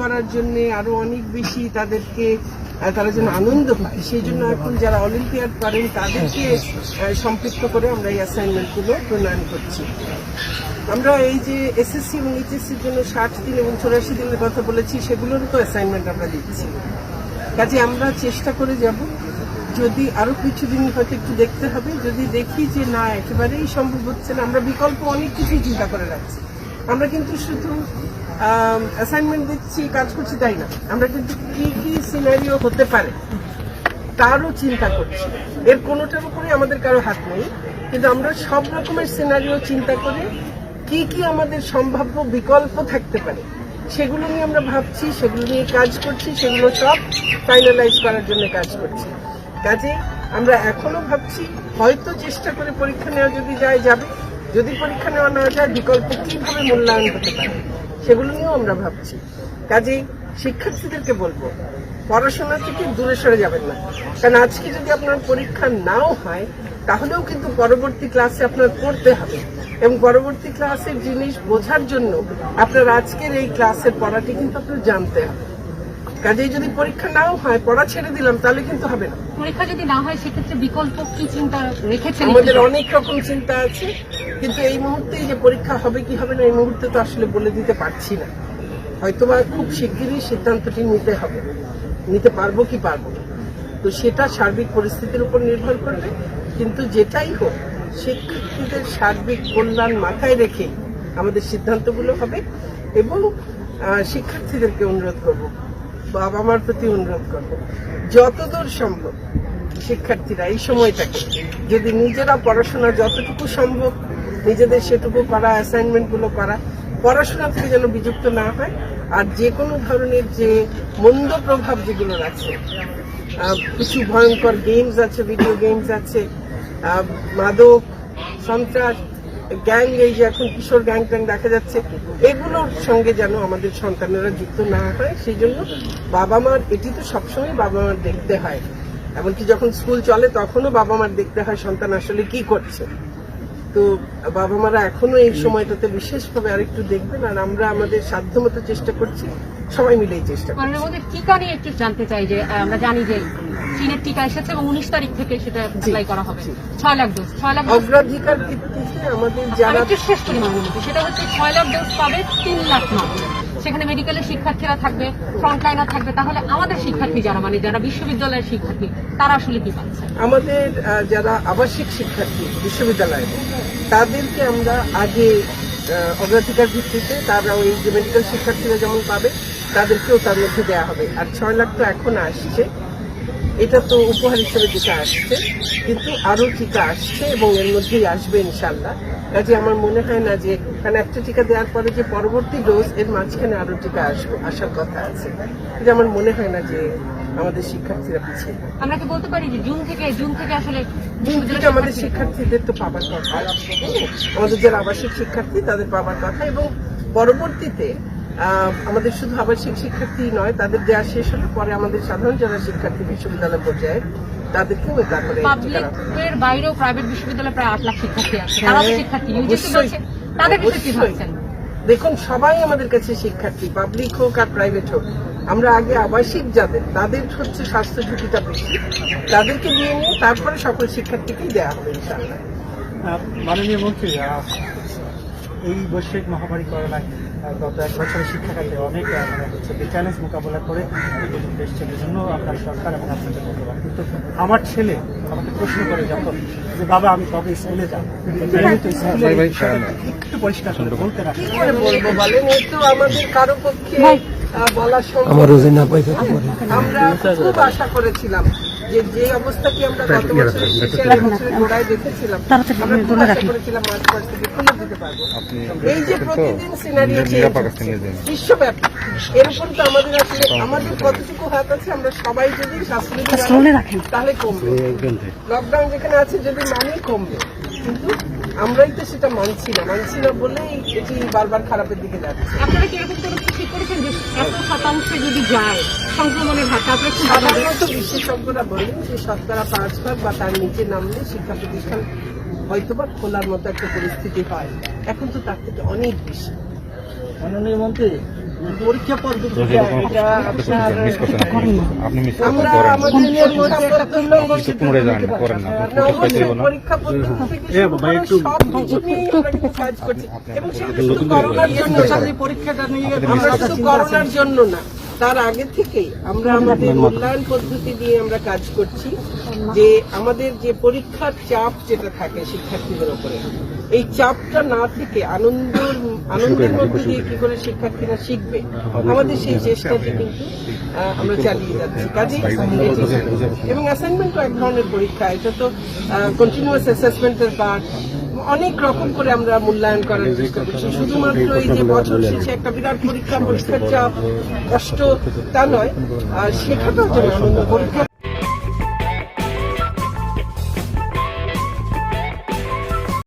করার জন্য আরও অনেক বেশি তাদেরকে তারা যেন আনন্দ পায়। সেই জন্য এখন যারা অলিম্পিয়াড করেন তাদেরকে সম্পৃক্ত করে আমরা এই অ্যাসাইনমেন্টগুলো প্রণয়ন করছি। আমরা এই যে এসএসসি এবং এইচএসসির জন্য ষাট দিন এবং চৌরাশি দিনের কথা বলেছি সেগুলোরও তো অ্যাসাইনমেন্ট আমরা দিচ্ছি। কাজে আমরা চেষ্টা করে যাব যদি আরও কিছুদিন হয়তো একটু দেখতে হবে যদি দেখি যে না একেবারেই সম্ভব হচ্ছে না আমরা বিকল্প অনেক কিছুই চিন্তা করে রাখছি। আমরা কিন্তু শুধু অ্যাসাইনমেন্ট দিচ্ছি, কাজ করছি তাই না। আমরা কিন্তু কি কি সিনারিও হতে পারে, তারও চিন্তা করছি। এর কোনোটার উপরে আমাদের কারও হাত নেই, কিন্তু আমরা সব রকমের সিনারিও চিন্তা করে কি কি আমাদের সম্ভাব্য বিকল্প থাকতে পারে, সেগুলো নিয়ে আমরা ভাবছি, সেগুলো নিয়ে কাজ করছি, সেগুলো সব ফাইনালাইজ করার জন্য কাজ করছি। কাজে আমরা এখনও ভাবছি, হয়তো চেষ্টা করে পরীক্ষা নেওয়া যদি যায়, যাবে। যদি পরীক্ষা নেওয়া না যায়, বিকল্প কীভাবে মূল্যায়ন হতে পারে? সেগুলো নিয়েও আমরা ভাবছি। কাজেই শিক্ষার্থীদেরকে বলব, পড়াশোনা থেকে দূরে সরে যাবেন না। কারণ আজকে যদি আপনার পরীক্ষা নাও হয়, তাহলেও কিন্তু পরবর্তী ক্লাসে আপনার পড়তে হবে। এবং পরবর্তী ক্লাসের জিনিস বোঝার জন্য আপনার আজকের এই ক্লাসের পড়াটি কিন্তু আপনার জানতে হবে। কাজেই যদি পরীক্ষা নাও হয় পড়া ছেড়ে দিলাম তাহলে কিন্তু হবে না। পরীক্ষা যদি না হয় সেক্ষেত্রে বিকল্প কি চিন্তা রেখেছেন? আমাদের অনেক রকম চিন্তা আছে কিন্তু এই মুহূর্তে যে পরীক্ষা হবে কি হবে না এই মুহূর্তে তো আসলে বলে দিতে পারছি না। হয়তোবা খুব শিগগিরই সিদ্ধান্তটি নিতে হবে। নিতে পারব কি পারব তো সেটা সার্বিক পরিস্থিতির উপর নির্ভর করবে কিন্তু যেটাই হোক শিক্ষার্থীদের সার্বিক কল্যাণ মাথায় রেখে আমাদের সিদ্ধান্তগুলো হবে এবং শিক্ষার্থীদেরকে অনুরোধ করব। বাবা মার প্রতি অনুরোধ করব, যতদূর সম্ভব শিক্ষার্থীরা এই সময়টাকে যদি নিজেরা পড়াশোনা যতটুকু সম্ভব, নিজেদের সেটুকু করা অ্যাসাইনমেন্টগুলো করা পড়াশোনা থেকে যেন বিযুক্ত না হয়, আর যে কোনো ধরনের যে মন্দ প্রভাব যেগুলো আছে কিছু ভয়ঙ্কর গেমস আছে ভিডিও গেমস আছে মাদক, সন্ত্রাস গ্যাং এই যে এখন কিশোর গ্যাং ট্যাং দেখা যাচ্ছে, এগুলোর সঙ্গে যেন আমাদের সন্তানেরা যুক্ত না হয়, সেই জন্য বাবা মার, এটি তো সবসময় বাবা মার দেখতে হয়। এমনকি যখন স্কুল চলে, তখনও বাবা মার দেখতে হয় সন্তান আসলে কি করছে। তো বাবা মারা এখনও এই সময়টাতে বিশেষভাবে আরেকটু দেখবেন আর আমরা আমাদের সাধ্যমতো চেষ্টা করছি সবাই মিলেই চেষ্টা করছি। আমাদের টিকা নিয়ে একটু জানতে চাই যে আমরা জানি যে চীনের টিকা এসেছে এবং উনিশ তারিখ থেকে সেটা অ্যাপ্লাই করা হবে। ছয় লাখ ডোজ ছয় লাখ অগ্রাধিকার ভিত্তিতে আমাদের আমি যারা শেষ পরিমাণ সেটা হচ্ছে ছয় লাখ ডোজ পাবে তিন লাখ মানুষ। সেখানে মেডিকেলের শিক্ষার্থীরা থাকবে ফ্রন্টলাইনার থাকবে। তাহলে আমাদের শিক্ষার্থী যারা মানে যারা বিশ্ববিদ্যালয়ের শিক্ষার্থী, তারা আসলে কি পাচ্ছে? আমাদের যারা আবাসিক শিক্ষার্থী বিশ্ববিদ্যালয়ে, তাদেরকে আমরা আগে অগ্রাধিকার ভিত্তিতে তারা ওই যে মেডিকেল শিক্ষার্থীরা যেমন পাবে, তাদেরকেও তার মধ্যে দেওয়া হবে। আর ছয় লাখ তো এখন আসছে। এটা তো উপহার হিসেবে যেটা আসছে কিন্তু আরও টিকা আসছে এবং এর মধ্যেই আসবে ইনশাল্লাহ কাজে আমার মনে হয় না যে কারণ একটা টিকা দেওয়ার পরে যে পরবর্তী ডোজ এর মাঝখানে আরও টিকা আসবে আসার কথা আছে। যে আমার মনে হয় না যে আমাদের শিক্ষার্থীরা পিছিয়ে আমরা কি বলতে পারি যে জুন থেকে জুন থেকে আসলে দিন থেকে আমাদের শিক্ষার্থীদের তো পাবার কথা। আমাদের যারা আবাসিক শিক্ষার্থী তাদের পাবার কথা এবং পরবর্তীতে আমাদের শুধু আবাসিক শিক্ষার্থী নয় তাদের দেওয়া শেষ হলে পরে আমাদের সাধারণ যারা শিক্ষার্থী বিশ্ববিদ্যালয় পর্যায়ে তাদেরকেও তারপরে পাবলিকের বাইরেও প্রাইভেট বিশ্ববিদ্যালয়ে প্রায় আট লাখ শিক্ষার্থী আছে। তারা শিক্ষার্থী ইউজিসি হ্যাঁ, অবশ্যই। বলছে তাদের কি ভাবছেন? দেখুন সবাই আমাদের কাছে শিক্ষার্থী পাবলিক হোক আর প্রাইভেট হোক। আমরা আগে আবাসিক যাদের তাদের হচ্ছে স্বাস্থ্য ঝুঁকিটা বেশি তাদেরকে দিয়ে নিয়ে তারপরে সকল শিক্ষার্থীকেই দেওয়া হবে ইনশাআল্লাহ। মাননীয় মন্ত্রী এই বৈশ্বিক মহামারী করোনায় গত এক বছরের শিক্ষাখাতে অনেক মানে হচ্ছে যে চ্যালেঞ্জ মোকাবেলা করে দেশ ছেলের জন্য আপনার সরকার এবং আপনাকে ধন্যবাদ। কিন্তু আমার ছেলে আমাকে প্রশ্ন করে যখন যে বাবা আমি কবে স্কুলে যাব? স্কুলে একটু পরিষ্কার করে বলতে রাখি বলব বলেন? এই তো আমাদের কারও পক্ষে আমার রোজিনা পয়সা পরে আমরা খুব আশা করেছিলাম যে যে অবস্থা কি আমরা গত বছর শেষের বছরের গোড়ায় দেখেছিলাম আমরা খুব আশা করেছিলাম মার্চ মাস থেকে খুলে দিতে পারব। এই যে প্রতিদিন সিনারিও বিশ্বব্যাপী। এর তো আমাদের আসলে আমাদের কতটুকু হাত আছে আমরা সবাই যদি স্বাস্থ্য রাখেন। তাহলে কমবে। লকডাউন যেখানে আছে যদি মানি কমবে। কিন্তু আমরাই তো সেটা মানছি না। মানছি না বলেই এটি বারবার খারাপের দিকে যাচ্ছে। আপনারা কি এত শতাংশে যদি যায় সংক্রমণের হার তারপরে সাধারণত বিশেষজ্ঞরা বলেন যে শতকরা পাঁচ ভাগ বা তার নিচে নামলে শিক্ষা প্রতিষ্ঠান হয়তোবা খোলার মতো একটা পরিস্থিতি হয়। এখন তো তার থেকে অনেক বেশি। মাননীয় মন্ত্রী পরীক্ষা পদ্ধতি এটা আপনি মিস থেকে করোনার জন্য না। পরীক্ষাটা নিয়ে করোনার জন্য না তার আগে থেকেই আমরা আমাদের মূল্যায়ন পদ্ধতি দিয়ে আমরা কাজ করছি যে আমাদের যে পরীক্ষার চাপ যেটা থাকে শিক্ষার্থীদের উপরে। এই চাপটা না থেকে আনন্দ আনন্দের মধ্যে দিয়ে কি করে শিক্ষার্থীরা শিখবে? আমাদের সেই চেষ্টাটি কিন্তু আমরা চালিয়ে যাচ্ছি। কাজেই এবং অ্যাসাইনমেন্ট এক ধরনের পরীক্ষা। এটা তো কন্টিনিউয়াস অ্যাসেসমেন্টের পার্ট অনেক রকম করে আমরা মূল্যায়ন করার চেষ্টা করছি। শুধুমাত্র এই যে বছর শেষে একটা বিরাট পরীক্ষা পরীক্ষার চাপ কষ্ট তা নয়। আর শেখাটাও যেন আনন্দ পরীক্ষা